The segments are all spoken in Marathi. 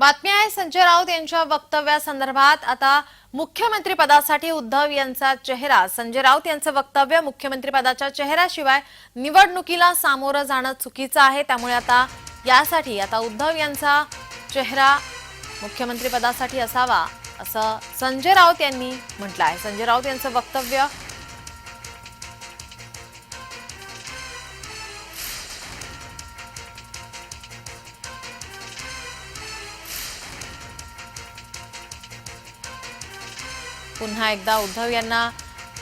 बातमी आहे संजय राऊत यांच्या वक्तव्यासंदर्भात. आता मुख्यमंत्री पदासाठी उद्धव यांचा चेहरा. संजय राऊत यांचं वक्तव्य मुख्यमंत्री पदाच्या चेहऱ्याशिवाय निवडणुकीला सामोरं जाणं चुकीचं आहे. त्यामुळे आता यासाठी आता उद्धव यांचा चेहरा मुख्यमंत्री पदासाठी असावा असं संजय राऊत यांनी म्हटलं आहे. संजय राऊत यांचं वक्तव्य पुन्हा एकदा उद्धव यांना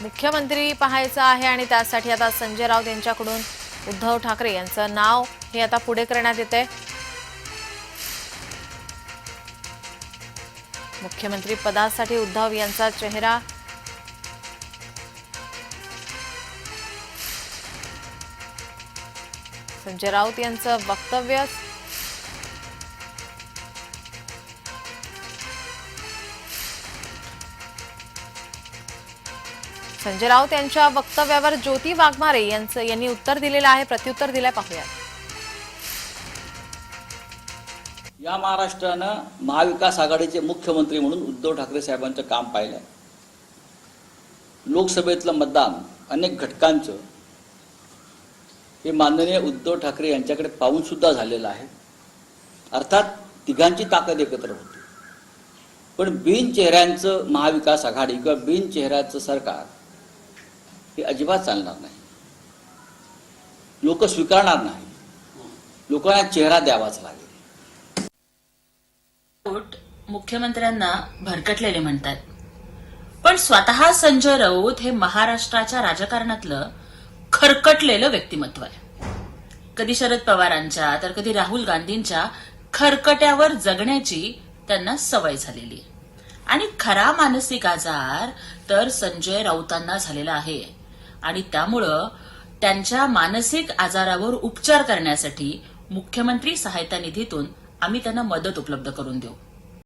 मुख्यमंत्री पाहायचं आहे आणि त्यासाठी आता संजय राऊत यांच्याकडून उद्धव ठाकरे यांचं नाव हे आता पुढे करण्यात येते मुख्यमंत्री पदासाठी उद्धव यांचा चेहरा संजय राऊत यांचं वक्तव्य संजय राऊत यांच्या वक्तव्यावर ज्योती वाघमारे यांचं यांनी उत्तर दिलेलं आहे. प्रत्युत्तर दिलंय पाहूया या महाराष्ट्रानं महाविकास आघाडीचे मुख्यमंत्री म्हणून उद्धव ठाकरे साहेबांचं काम पाहिलं लोकसभेतलं मतदान अनेक घटकांचं हे माननीय उद्धव ठाकरे यांच्याकडे पाहून सुद्धा झालेलं आहे. अर्थात तिघांची ताकद एकत्र होती. पण बिन चेहऱ्यांचं महाविकास आघाडी किंवा बिन चेहऱ्याचं सरकार हे अजिबात चालणार नाही. लोक स्वीकारणार नाही. लोकांना चेहरा द्यावाच लागेल. मुख्यमंत्र्यांना भरकटलेले म्हणतात. पण स्वतः संजय राऊत हे महाराष्ट्राच्या राजकारणातलं खरकटलेलं व्यक्तिमत्व आहे. कधी शरद पवारांच्या तर कधी राहुल गांधींच्या खरकट्यावर जगण्याची त्यांना सवय झालेली आहे. आणि खरा मानसिक आजार तर संजय राऊतांना झालेला आहे. आणि त्यामुळं त्यांच्या मानसिक आजारावर उपचार करण्यासाठी मुख्यमंत्री सहायता निधीतून आम्ही त्यांना मदत उपलब्ध करून देऊ.